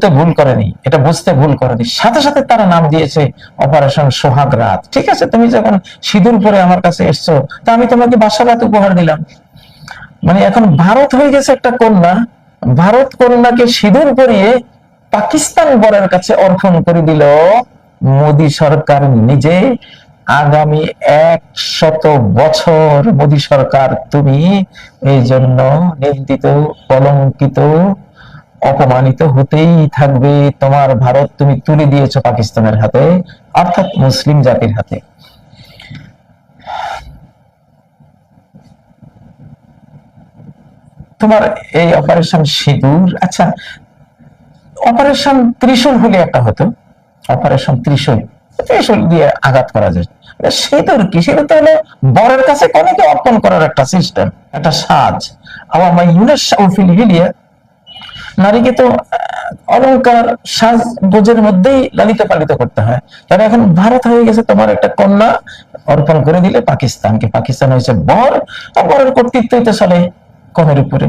বলতে ভুল করেনি, এটা বুঝতে ভুল করেনি। সাথে সাথে তারা নাম দিয়েছে অপারেশন সোহাগ রাত। ঠিক আছে, তুমি যখন সিঁদুর পরে আমার কাছে এসছো, তা আমি তোমাকে বাসা রাত উপহার দিলাম। মানে এখন ভারত হয়ে গেছে একটা কন্যা, ভারত কন্যাকে সিঁদুর পরিয়ে পাকিস্তান বরের কাছে অর্পণ করে দিল মোদি সরকার নিজে। আগামী এক শত বছর মোদি সরকার তুমি, এই জন্য নিন্দিত, কলঙ্কিত অপমানিত হতেই থাকবে। তোমার ভারত তুমি তুলে দিয়েছ পাকিস্তানের হাতে, অর্থাৎ মুসলিম জাতির হাতে। তোমার এই অপারেশন সিঁদুর আচ্ছা অপারেশন ত্রিশূল হলে একটা হতো। অপারেশন ত্রিশূল ত্রিশূল দিয়ে আঘাত করা যায়। সিঁদুর কি? সেটা তো হলো বরের কাছে কনেকে অর্পণ করার একটা সিস্টেম একটা সাজ। আবার মাই ইউনাস হিলিয়া নারীকে তো অলঙ্কার সাজ গোজের মধ্যেই লালিত পালিত করতে হয়। তাহলে এখন ভারত হয়ে গেছে তোমার একটা কন্যা অর্পণ করে দিলে পাকিস্তানকে। পাকিস্তান হয়েছে বর, আর বরের কর্তৃত্বই তো চলে কনের উপরে।